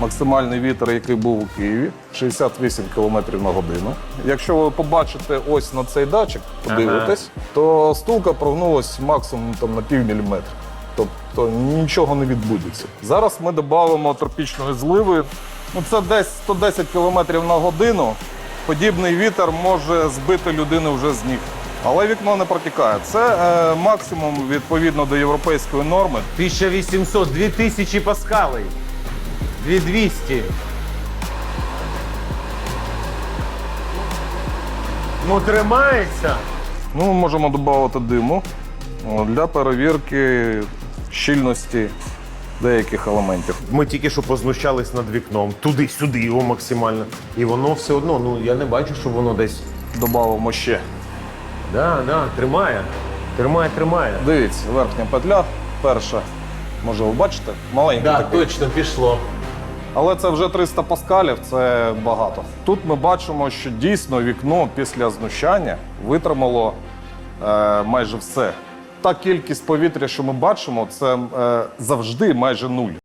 Максимальний вітер, який був у Києві, 68 км на годину. Якщо ви побачите ось на цей датчик, подивитесь, то стулка прогнулась максимум там, на пів міліметра. Тобто нічого не відбудеться. Зараз ми додамо тропічної зливи. Ну, це десь 110 км на годину. Подібний вітер може збити людину вже з ніг. Але вікно не протікає. Це е, максимум відповідно до європейської норми. 1800, 2000 паскалей. 2200. Ну, тримається. Ну, можемо додати диму для перевірки щільності деяких елементів. Ми тільки що познущались над вікном. Туди-сюди його максимально. І воно все одно, ну я не бачу, що воно десь. Додамо ще. Да, да, тримає. Тримає, тримає. Дивіться, верхня петля, перша. Може, ви бачите? Маленька Так, така. точно пішло. Але це вже 300 паскалів, це багато. Тут ми бачимо, що дійсно вікно після знущання витримало е, майже все. Та кількість повітря, що ми бачимо, це е, завжди майже нуль.